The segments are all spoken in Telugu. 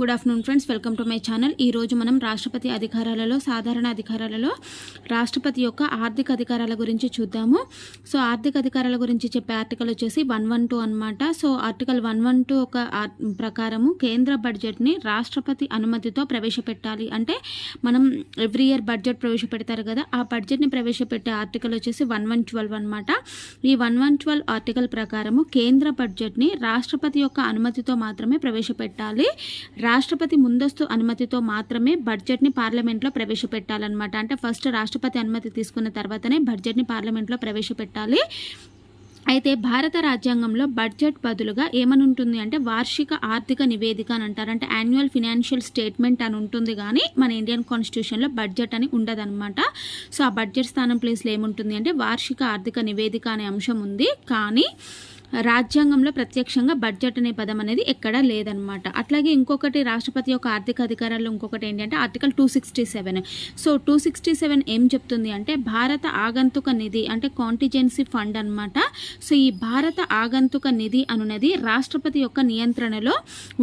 Good afternoon friends welcome to my channel ఈ రోజు మనం రాష్ట్రపతి అధికారాలలో సాధారణ అధికారాలలో రాష్ట్రపతి యొక్క ఆర్థిక అధికారాల గురించి చూద్దాము. సో ఆర్థిక అధికారాల గురించి చెప్పే ఆర్టికల్ వచ్చేసి వన్ వన్ టూ అనమాట so article one one two ఒక ఆర్- ప్రకారము కేంద్ర బడ్జెట్ని రాష్ట్రపతి అనుమతితో ప్రవేశపెట్టాలి. అంటే మనం ఎవ్రీ ఇయర్ బడ్జెట్ ప్రవేశపెడతారు కదా ఆ బడ్జెట్ని ప్రవేశపెట్టే ఆర్టికల్ వచ్చేసి వన్ వన్ ట్వెల్వ్ అనమాట ఈ వన్ వన్ ట్వెల్వ్ ఆర్టికల్ ప్రకారము కేంద్ర బడ్జెట్ని రాష్ట్రపతి యొక్క అనుమతితో మాత్రమే ప్రవేశపెట్టాలి. రాష్ట్రపతి ముందస్తు అనుమతితో మాత్రమే బడ్జెట్ని పార్లమెంట్లో ప్రవేశపెట్టాలన్నమాట. అంటే ఫస్ట్ రాష్ట్రపతి అనుమతి తీసుకున్న తర్వాతనే బడ్జెట్ని పార్లమెంట్లో ప్రవేశపెట్టాలి. అయితే భారత రాజ్యాంగంలో బడ్జెట్ బదులుగా ఏమని ఉంటుంది అంటే వార్షిక ఆర్థిక నివేదిక అని అంటారు. అంటే యాన్యువల్ ఫినాన్షియల్ స్టేట్మెంట్ అని ఉంటుంది కానీ మన ఇండియన్ కాన్స్టిట్యూషన్లో బడ్జెట్ అని ఉండదన్నమాట. సో ఆ బడ్జెట్ స్థానం ప్లేస్లో ఏముంటుంది అంటే వార్షిక ఆర్థిక నివేదిక అనే అంశం ఉంది. కానీ రాజ్యాంగంలో ప్రత్యక్షంగా బడ్జెట్ అనే పదం అనేది ఎక్కడా లేదనమాట అట్లాగే ఇంకొకటి రాష్ట్రపతి యొక్క ఆర్థిక అధికారాల్లో ఇంకొకటి ఏంటంటే article two sixty seven so two sixty seven ఏం చెప్తుంది అంటే భారత ఆగంతుక నిధి అంటే కాంటిజెన్సీ ఫండ్ అన్నమాట. సో ఈ భారత ఆగంతుక నిధి అనున్నది రాష్ట్రపతి యొక్క నియంత్రణలో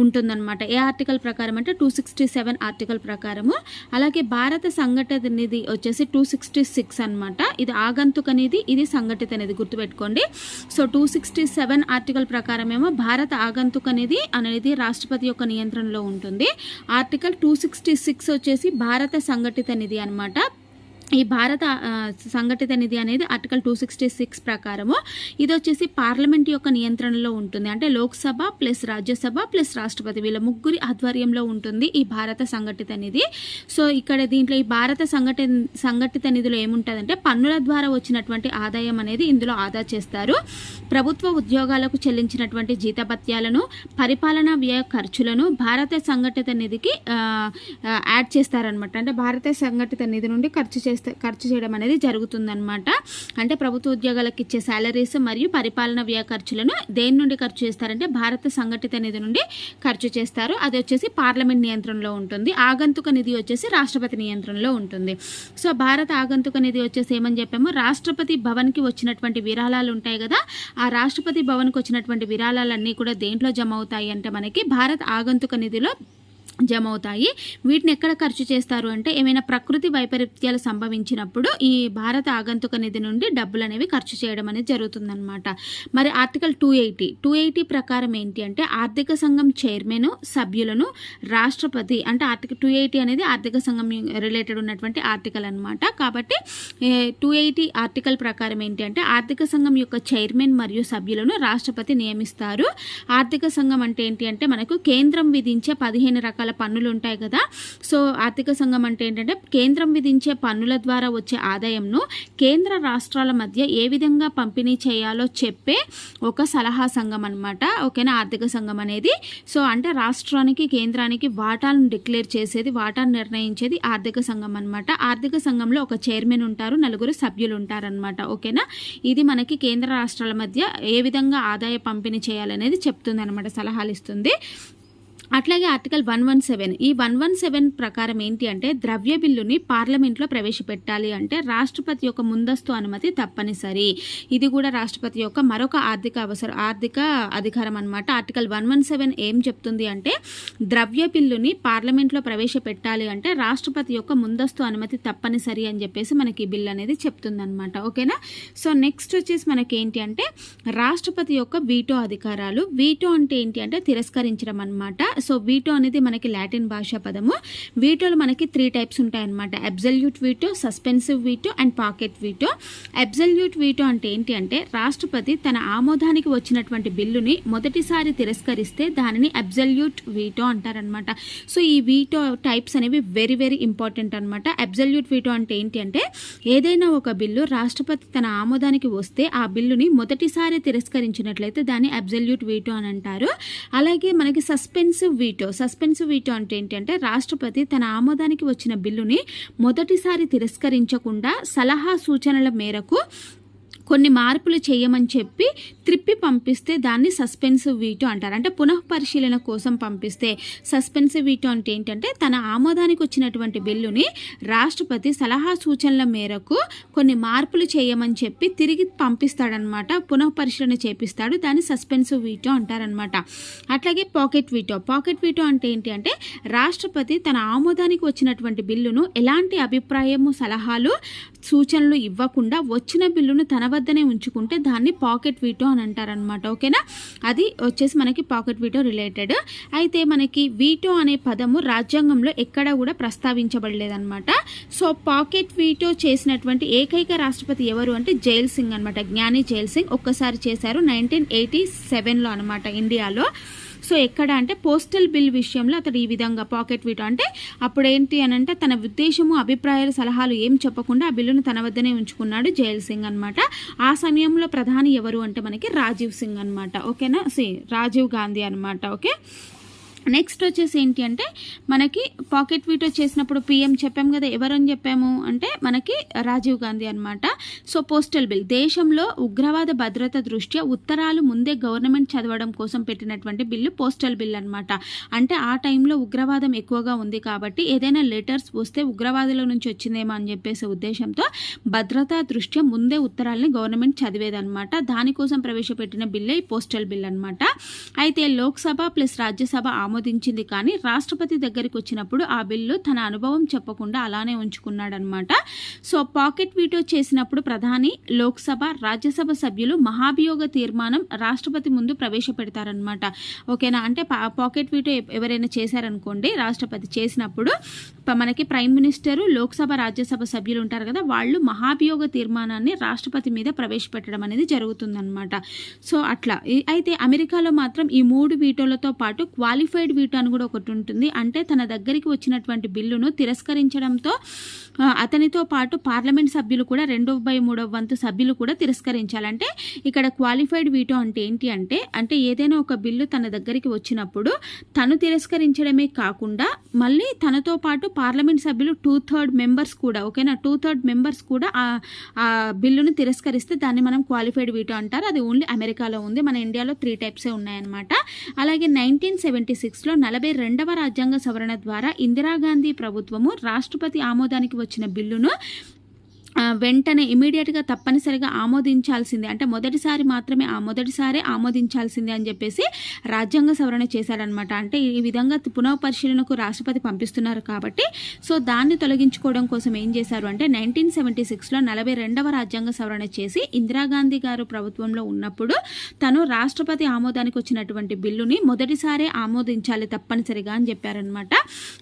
ఉంటుందన్నమాట. ఏ ఆర్టికల్ ప్రకారం అంటే టూ సిక్స్టీ సెవెన్ ఆర్టికల్ ప్రకారము. అలాగే భారత సంఘటిత నిధి వచ్చేసి టూ సిక్స్టీ సిక్స్ అనమాట ఇది ఆగంతుక నిధి ఇది సంఘటిత నిధి గుర్తుపెట్టుకోండి. So two sixty seven article ప్రకారం ఏమో భారత ఆగంతుక నిధి అనేది రాష్ట్రపతి యొక్క నియంత్రణలో ఉంటుంది. ఆర్టికల్ టూ సిక్స్టీ సిక్స్ వచ్చేసి భారత సంఘటిత నిధి అనమాట ఈ భారత సంఘటిత నిధి అనేది ఆర్టికల్ టూ సిక్స్టీ సిక్స్ ప్రకారము. ఇది వచ్చేసి పార్లమెంట్ యొక్క నియంత్రణలో ఉంటుంది. అంటే లోక్సభ ప్లస్ రాజ్యసభ ప్లస్ రాష్ట్రపతి వీళ్ళ ముగ్గురి ఆధ్వర్యంలో ఉంటుంది ఈ భారత సంఘటిత నిధి. సో ఇక్కడ దీంట్లో ఈ భారత సంఘటి సంఘటిత నిధిలో ఏముంటుందంటే పన్నుల ద్వారా వచ్చినటువంటి ఆదాయం అనేది ఇందులో ఆదా చేస్తారు. ప్రభుత్వ ఉద్యోగాలకు చెల్లించినటువంటి జీతభత్యాలను పరిపాలనా వ్యయ ఖర్చులను భారత సంఘటిత నిధికి యాడ్ చేస్తారనమాట అంటే భారత సంఘటిత నిధి నుండి ఖర్చు చేస్తే ఖర్చు చేయడం అనేది జరుగుతుందన్నమాట. అంటే ప్రభుత్వ ఉద్యోగాలకు ఇచ్చే శాలరీస్ మరియు పరిపాలన వ్యయ ఖర్చులను దేని నుండి ఖర్చు చేస్తారంటే భారత సంఘటిత నిధి నుండి ఖర్చు చేస్తారు. అది వచ్చేసి పార్లమెంట్ నియంత్రణలో ఉంటుంది. ఆగంతుక నిధి వచ్చేసి రాష్ట్రపతి నియంత్రణలో ఉంటుంది. సో భారత ఆగంతుక నిధి వచ్చేసి ఏమని చెప్పాము? రాష్ట్రపతి భవన్కి వచ్చినటువంటి విరాళాలు ఉంటాయి కదా ఆ రాష్ట్రపతి భవన్కి వచ్చినటువంటి విరాళాలన్నీ కూడా దేంట్లో జమ అవుతాయి అంటే మనకి భారత ఆగంతుక నిధిలో జమ అవుతాయి వీటిని ఎక్కడ ఖర్చు చేస్తారు అంటే ఏమైనా ప్రకృతి వైపరీత్యాలు సంభవించినప్పుడు ఈ భారత ఆగంతుక నిధి నుండి డబ్బులు అనేవి ఖర్చు చేయడం అనేది జరుగుతుందన్నమాట. మరి article two eighty two eighty ప్రకారం ఏంటి అంటే ఆర్థిక సంఘం చైర్మన్ సభ్యులను రాష్ట్రపతి అంటే ఆర్టికల్ టూ ఎయిటీ అనేది ఆర్థిక సంఘం రిలేటెడ్ ఉన్నటువంటి ఆర్టికల్ అనమాట కాబట్టి టూ ఎయిటీ ఆర్టికల్ ప్రకారం ఏంటి అంటే ఆర్థిక సంఘం యొక్క చైర్మన్ మరియు సభ్యులను రాష్ట్రపతి నియమిస్తారు. ఆర్థిక సంఘం అంటే ఏంటి అంటే మనకు కేంద్రం విధించే పదిహేను రకాల పన్నులు ఉంటాయి కదా. సో ఆర్థిక సంఘం అంటే ఏంటంటే కేంద్రం విధించే పన్నుల ద్వారా వచ్చే ఆదాయంను కేంద్ర రాష్ట్రాల మధ్య ఏ విధంగా పంపిణీ చేయాలో చెప్పే ఒక సలహా సంఘం అనమాట ఓకేనా? ఆర్థిక సంఘం అనేది. సో అంటే రాష్ట్రానికి కేంద్రానికి వాటాలను డిక్లేర్ చేసేది వాటాను నిర్ణయించేది ఆర్థిక సంఘం అనమాట ఆర్థిక సంఘంలో ఒక చైర్మన్ ఉంటారు నలుగురు సభ్యులు ఉంటారనమాట ఓకేనా? ఇది మనకి కేంద్ర రాష్ట్రాల మధ్య ఏ విధంగా ఆదాయ పంపిణీ చేయాలనేది చెప్తుంది అనమాట సలహాలు ఇస్తుంది అట్లాగే ఆర్టికల్ వన్ వన్ సెవెన్. ఈ వన్ వన్ సెవెన్ ప్రకారం ఏంటి అంటే ద్రవ్య బిల్లుని పార్లమెంట్లో ప్రవేశపెట్టాలి అంటే రాష్ట్రపతి యొక్క ముందస్తు అనుమతి తప్పనిసరి. ఇది కూడా రాష్ట్రపతి యొక్క మరొక ఆర్థిక అవసరం ఆర్థిక అధికారం అనమాట ఆర్టికల్ వన్ వన్ సెవెన్ ఏం చెప్తుంది అంటే ద్రవ్య బిల్లుని పార్లమెంట్లో ప్రవేశపెట్టాలి అంటే రాష్ట్రపతి యొక్క ముందస్తు అనుమతి తప్పనిసరి అని చెప్పేసి మనకి ఈ బిల్ అనేది చెప్తుంది అనమాట ఓకేనా? సో నెక్స్ట్ వచ్చేసి మనకి ఏంటి అంటే రాష్ట్రపతి యొక్క వీటో అధికారాలు. వీటో అంటే ఏంటి అంటే తిరస్కరించడం అనమాట సో వీటో అనేది మనకి లాటిన్ భాషా పదము. వీటోలు మనకి త్రీ టైప్స్ ఉంటాయన్నమాట. Absolute veto suspensive veto and pocket veto. Absolute veto అంటే ఏంటి అంటే రాష్ట్రపతి తన ఆమోదానికి వచ్చినటువంటి బిల్లుని మొదటిసారి తిరస్కరిస్తే దానిని అబ్జల్యూట్ వీటో అంటారనమాట సో ఈ వీటో టైప్స్ అనేవి వెరీ వెరీ ఇంపార్టెంట్ అనమాట అబ్జల్యూట్ వీటో అంటే ఏంటి అంటే ఏదైనా ఒక బిల్లు రాష్ట్రపతి తన ఆమోదానికి వస్తే ఆ బిల్లుని మొదటిసారి తిరస్కరించినట్లయితే దాన్ని అబ్జల్యూట్ వీటో అని అంటారు. అలాగే మనకి సస్పెన్సివ్ వీటో సస్పెన్స్ వీటో అంటే ఏంటంటే రాష్ట్రపతి తన ఆమోదానికి వచ్చిన బిల్లుని మొదటిసారి తిరస్కరించకుండా సలహా సూచనల మేరకు కొన్ని మార్పులు చేయమని చెప్పి త్రిప్పి పంపిస్తే దాన్ని సస్పెన్సివ్ వీటో అంటారు. అంటే పునః పరిశీలన కోసం పంపిస్తే సస్పెన్సివ్ వీటో అంటే ఏంటంటే తన ఆమోదానికి వచ్చినటువంటి బిల్లుని రాష్ట్రపతి సలహా సూచనల మేరకు కొన్ని మార్పులు చేయమని చెప్పి తిరిగి పంపిస్తాడనమాట. పునః పరిశీలన చేపిస్తాడు. దాన్ని సస్పెన్సివ్ వీటో అంటారనమాట. అట్లాగే పాకెట్ వీటో. పాకెట్ వీటో అంటే ఏంటి అంటే రాష్ట్రపతి తన ఆమోదానికి వచ్చినటువంటి బిల్లును ఎలాంటి అభిప్రాయము సలహాలు సూచనలు ఇవ్వకుండా వచ్చిన బిల్లును తన వద్దనే ఉంచుకుంటే దాన్ని పాకెట్ వీటో అని అంటారనమాట ఓకేనా? అది వచ్చేసి మనకి పాకెట్ వీటో రిలేటెడ్. అయితే మనకి వీటో అనే పదము రాజ్యాంగంలో ఎక్కడ కూడా ప్రస్తావించబడలేదన్నమాట. సో పాకెట్ వీటో చేసినటువంటి ఏకైక రాష్ట్రపతి ఎవరు అంటే జైల్ సింగ్ అనమాట జ్ఞాని జైల్ సింగ్ ఒక్కసారి చేశారు నైన్టీన్ ఎయిటీ సెవెన్లో అనమాట ఇండియాలో. సో ఎక్కడ అంటే పోస్టల్ బిల్ విషయంలో అతడు ఈ విధంగా పాకెట్ వీటో అంటే అప్పుడు ఏంటి అని అంటే తన ఉద్దేశము అభిప్రాయాలు సలహాలు ఏం చెప్పకుండా ఆ బిల్లును తన వద్దనే ఉంచుకున్నాడు జైల్ సింగ్ అనమాట ఆ సమయంలో ప్రధాని ఎవరు అంటే మనకి రాజీవ్ సింగ్ అనమాట ఓకేనా? సి రాజీవ్ గాంధీ అనమాట ఓకే? నెక్స్ట్ వచ్చేసి ఏంటి అంటే మనకి పాకెట్ వీటో చేసినప్పుడు పిఎం చెప్పాము కదా ఎవరని చెప్పాము? అంటే మనకి రాజీవ్ గాంధీ అనమాట సో పోస్టల్ బిల్ దేశంలో ఉగ్రవాద భద్రత దృష్ట్యా ఉత్తరాలు ముందే గవర్నమెంట్ చదవడం కోసం పెట్టినటువంటి బిల్లు పోస్టల్ బిల్ అనమాట అంటే ఆ టైంలో ఉగ్రవాదం ఎక్కువగా ఉంది కాబట్టి ఏదైనా లెటర్స్ వస్తే ఉగ్రవాదుల నుంచి వచ్చిందేమో అని చెప్పేసి ఉద్దేశంతో భద్రతా దృష్ట్యా ముందే ఉత్తరాలని గవర్నమెంట్ చదివేదనమాట దానికోసం ప్రవేశపెట్టిన బిల్లే ఈ పోస్టల్ బిల్ అనమాట అయితే లోక్సభ ప్లస్ రాజ్యసభ ఆమోదించింది. కానీ రాష్ట్రపతి దగ్గరికి వచ్చినప్పుడు ఆ బిల్లు తన అనుభవం చెప్పకుండా అలానే ఉంచుకున్నాడనమాట సో పాకెట్ వీటో చేసినప్పుడు ప్రధాని లోక్సభ రాజ్యసభ సభ్యులు మహాభియోగ తీర్మానం రాష్ట్రపతి ముందు ప్రవేశపెడతారనమాట ఓకేనా? అంటే పాకెట్ వీటో ఎవరైనా చేశారనుకోండి రాష్ట్రపతి చేసినప్పుడు మనకి ప్రైమ్ మినిస్టరు లోక్సభ రాజ్యసభ సభ్యులు ఉంటారు కదా వాళ్ళు మహాభియోగ తీర్మానాన్ని రాష్ట్రపతి మీద ప్రవేశపెట్టడం అనేది జరుగుతుందనమాట సో అట్లా. అయితే అమెరికాలో మాత్రం ఈ మూడు వీటోలతో పాటు క్వాలిఫైడ్ వీటో అని కూడా ఒకటి ఉంటుంది. అంటే తన దగ్గరికి వచ్చినటువంటి బిల్లును తిరస్కరించడంతో అతనితో పాటు పార్లమెంట్ సభ్యులు కూడా రెండవ బై మూడవ వంతు సభ్యులు కూడా తిరస్కరించాలంటే ఇక్కడ క్వాలిఫైడ్ వీటో అంటే ఏంటి అంటే అంటే ఏదైనా ఒక బిల్లు తన దగ్గరికి వచ్చినప్పుడు తను తిరస్కరించడమే కాకుండా మళ్ళీ తనతో పాటు పార్లమెంట్ సభ్యులు టూ థర్డ్ మెంబర్స్ కూడా ఓకేనా? టూ థర్డ్ మెంబర్స్ కూడా ఆ బిల్లును తిరస్కరిస్తే దాన్ని మనం క్వాలిఫైడ్ వీటో అంటారు. అది ఓన్లీ అమెరికాలో ఉంది. మన ఇండియాలో త్రీ టైప్సే ఉన్నాయన్నమాట. అలాగే నైన్టీన్ సెవెంటీ సిక్స్లో నలభై రెండవ రాజ్యాంగ సవరణ ద్వారా ఇందిరాగాంధీ ప్రభుత్వము రాష్ట్రపతి ఆమోదానికి వచ్చిన బిల్లును వెంటనే ఇమీడియట్గా తప్పనిసరిగా ఆమోదించాల్సిందే. అంటే మొదటిసారి మాత్రమే ఆ మొదటిసారే ఆమోదించాల్సిందే అని చెప్పేసి రాజ్యాంగ సవరణ చేశారనమాట అంటే ఈ విధంగా పునః పరిశీలనకు రాష్ట్రపతి పంపిస్తున్నారు కాబట్టి సో దాన్ని తొలగించుకోవడం కోసం ఏం చేశారు అంటే నైన్టీన్ సెవెంటీ సిక్స్లో నలభై రెండవ రాజ్యాంగ సవరణ చేసి ఇందిరాగాంధీ గారు ప్రభుత్వంలో ఉన్నప్పుడు తను రాష్ట్రపతి ఆమోదానికి వచ్చినటువంటి బిల్లుని మొదటిసారే ఆమోదించాలి తప్పనిసరిగా అని చెప్పారనమాట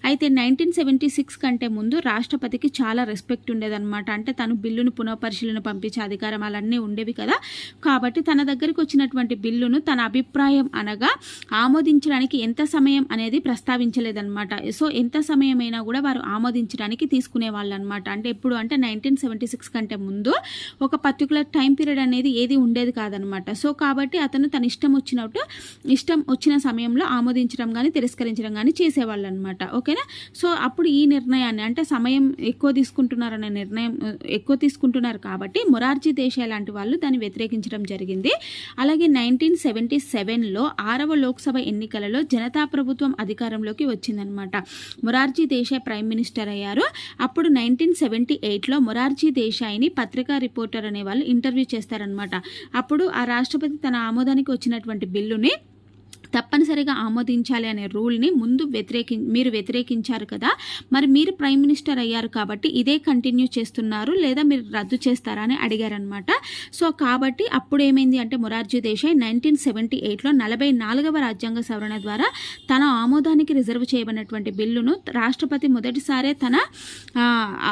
అయితే నైన్టీన్ సెవెంటీ సిక్స్ కంటే ముందు రాష్ట్రపతికి చాలా రెస్పెక్ట్ ఉండేదన్నమాట. అంటే తను బిల్లును పునఃపరిశీలన పంపించే అధికారం అలాన్నీ ఉండేవి కదా. కాబట్టి తన దగ్గరికి వచ్చినటువంటి బిల్లును తన అభిప్రాయం అనగా ఆమోదించడానికి ఎంత సమయం అనేది ప్రస్తావించలేదన్నమాట. సో ఎంత సమయమైనా కూడా వారు ఆమోదించడానికి తీసుకునే వాళ్ళు అనమాట అంటే ఎప్పుడు అంటే నైన్టీన్ సెవెంటీ సిక్స్ కంటే ముందు ఒక పర్టికులర్ టైం పీరియడ్ అనేది ఏది ఉండేది కాదనమాట సో కాబట్టి అతను తన ఇష్టం వచ్చినట్టు ఇష్టం వచ్చిన సమయంలో ఆమోదించడం కానీ తిరస్కరించడం కానీ చేసేవాళ్ళు అనమాట ఓకేనా? సో అప్పుడు ఈ నిర్ణయాన్ని అంటే సమయం ఎక్కువ తీసుకుంటున్నారనే నిర్ణయం ఎక్కువ తీసుకుంటున్నారు కాబట్టి మొరార్జీ దేశాయ్ లాంటి వాళ్ళు దాన్ని వ్యతిరేకించడం జరిగింది. అలాగే నైన్టీన్ సెవెంటీ సెవెన్లో ఆరవ లోక్సభ ఎన్నికలలో జనతా ప్రభుత్వం అధికారంలోకి వచ్చిందనమాట మొరార్జీ దేశాయ్ ప్రైమ్ మినిస్టర్ అయ్యారు. అప్పుడు నైన్టీన్ సెవెంటీ ఎయిట్లో మొరార్జీ దేశాయ్ని పత్రికా రిపోర్టర్ అనే వాళ్ళు ఇంటర్వ్యూ చేస్తారనమాట అప్పుడు ఆ రాష్ట్రపతి తన ఆమోదానికి వచ్చినటువంటి బిల్లుని తప్పనిసరిగా ఆమోదించాలి అనే రూల్ని ముందు వ్యతిరేకి మీరు వ్యతిరేకించారు కదా మరి మీరు ప్రైమ్ మినిస్టర్ అయ్యారు కాబట్టి ఇదే కంటిన్యూ చేస్తున్నారు లేదా మీరు రద్దు చేస్తారా అని అడిగారనమాట సో కాబట్టి అప్పుడు ఏమైంది అంటే మొరార్జీ దేశాయ్ నైన్టీన్ సెవెంటీ ఎయిట్లో నలభై నాలుగవ రాజ్యాంగ సవరణ ద్వారా తన ఆమోదానికి రిజర్వ్ చేయబడినటువంటి బిల్లును రాష్ట్రపతి మొదటిసారే తన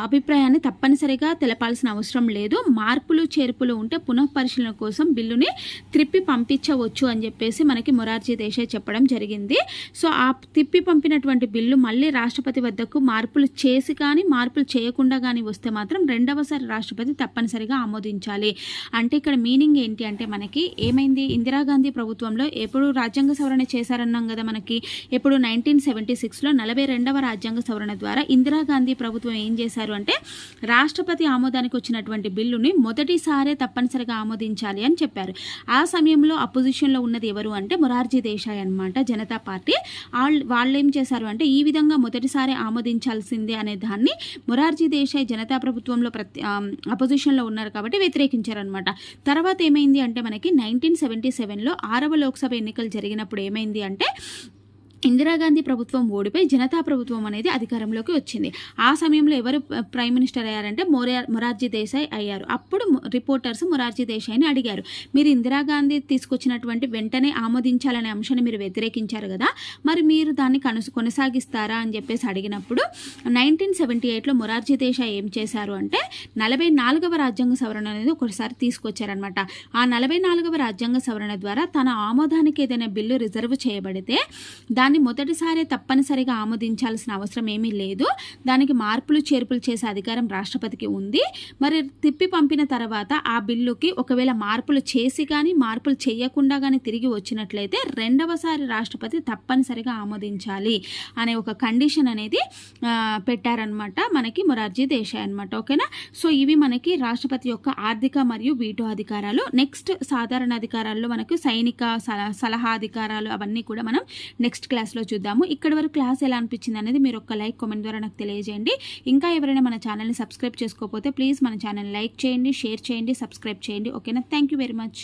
అభిప్రాయాన్ని తప్పనిసరిగా తెలపాల్సిన అవసరం లేదు. మార్పులు చేర్పులు ఉంటే పునఃపరిశీలన కోసం బిల్లుని త్రిప్పి పంపించవచ్చు అని చెప్పేసి మనకి మొరార్జీ దేశాయ్ చెప్పడం జరిగింది. సో ఆ తిప్పి పంపినటువంటి బిల్లు మళ్ళీ రాష్ట్రపతి వద్దకు మార్పులు చేసి కానీ మార్పులు చేయకుండా కానీ వస్తే మాత్రం రెండవసారి రాష్ట్రపతి తప్పనిసరిగా ఆమోదించాలి. అంటే ఇక్కడ మీనింగ్ ఏంటి అంటే మనకి ఏమైంది? ఇందిరాగాంధీ ప్రభుత్వంలో ఎప్పుడు రాజ్యాంగ సవరణ చేశారన్నాం కదా మనకి. ఎప్పుడు నైన్టీన్ సెవెంటీ సిక్స్లో నలభై రెండవ రాజ్యాంగ సవరణ ద్వారా ఇందిరాగాంధీ ప్రభుత్వం ఏం చేశారు అంటే రాష్ట్రపతి ఆమోదానికి వచ్చినటువంటి బిల్లుని మొదటిసారే తప్పనిసరిగా ఆమోదించాలి అని చెప్పారు. ఆ సమయంలో అపోజిషన్లో ఉన్నది ఎవరు అంటే మొరార్జీ దేశాయ్ అనమాట జనతా పార్టీ. వాళ్ళు వాళ్ళు ఏం చేశారు అంటే ఈ విధంగా మొదటిసారి ఆమోదించాల్సిందే అనే దాన్ని మొరార్జీ దేశాయ్ జనతా ప్రభుత్వంలో ప్రతి అపోజిషన్లో ఉన్నారు కాబట్టి వ్యతిరేకించారనమాట తర్వాత ఏమైంది అంటే మనకి నైన్టీన్ సెవెంటీ సెవెన్లో ఆరవ లోక్సభ ఎన్నికలు జరిగినప్పుడు ఏమైంది అంటే ఇందిరాగాంధీ ప్రభుత్వం ఓడిపోయి జనతా ప్రభుత్వం అనేది అధికారంలోకి వచ్చింది. ఆ సమయంలో ఎవరు ప్రైమ్ మినిస్టర్ అయ్యారంటే మొరా మొరార్జీ దేశాయ్ అయ్యారు. అప్పుడు రిపోర్టర్స్ మొరార్జీ దేశాయ్ని అడిగారు. మీరు ఇందిరాగాంధీ తీసుకొచ్చినటువంటి వెంటనే ఆమోదించాలనే అంశాన్ని మీరు వ్యతిరేకించారు కదా మరి మీరు దాన్ని కనుసు కొనసాగిస్తారా అని చెప్పేసి అడిగినప్పుడు నైన్టీన్ సెవెంటీ ఎయిట్లో మొరార్జీ దేశాయ్ ఏం చేశారు అంటే నలభై నాలుగవ రాజ్యాంగ సవరణ అనేది ఒకసారి తీసుకొచ్చారనమాట ఆ నలభై నాలుగవ రాజ్యాంగ సవరణ ద్వారా తన ఆమోదానికి ఏదైనా బిల్లు రిజర్వ్ చేయబడితే కానీ మొదటిసారి తప్పనిసరిగా ఆమోదించాల్సిన అవసరం ఏమీ లేదు. దానికి మార్పులు చేర్పులు చేసే అధికారం రాష్ట్రపతికి ఉంది. మరి తిప్పి పంపిన తర్వాత ఆ బిల్లుకి ఒకవేళ మార్పులు చేసి కానీ మార్పులు చేయకుండా కానీ తిరిగి వచ్చినట్లయితే రెండవసారి రాష్ట్రపతి తప్పనిసరిగా ఆమోదించాలి అనే ఒక కండిషన్ అనేది పెట్టారనమాట మనకి మొరార్జీ దేశాయ్ అనమాట ఓకేనా? సో ఇవి మనకి రాష్ట్రపతి యొక్క ఆర్థిక మరియు వీటో అధికారాలు. నెక్స్ట్ సాధారణ అధికారాల్లో మనకు సైనిక సలహా అధికారాలు అవన్నీ కూడా మనం నెక్స్ట్ క్లాస్లో చూద్దాము. ఇక్కడి వరకు క్లాస్ ఎలా అనిపించింది అనేది మీరు ఒక లైక్ కామెంట్ ద్వారా నాకు తెలియజేయండి. ఇంకా ఎవరైనా మన ఛానల్ని సబ్స్క్రైబ్ చేసుకోకపోతే ప్లీజ్ మన ఛానల్ లైక్ చేయండి షేర్ చేయండి సబ్స్క్రైబ్ చేయండి. ఓకేనా? Thank you very much.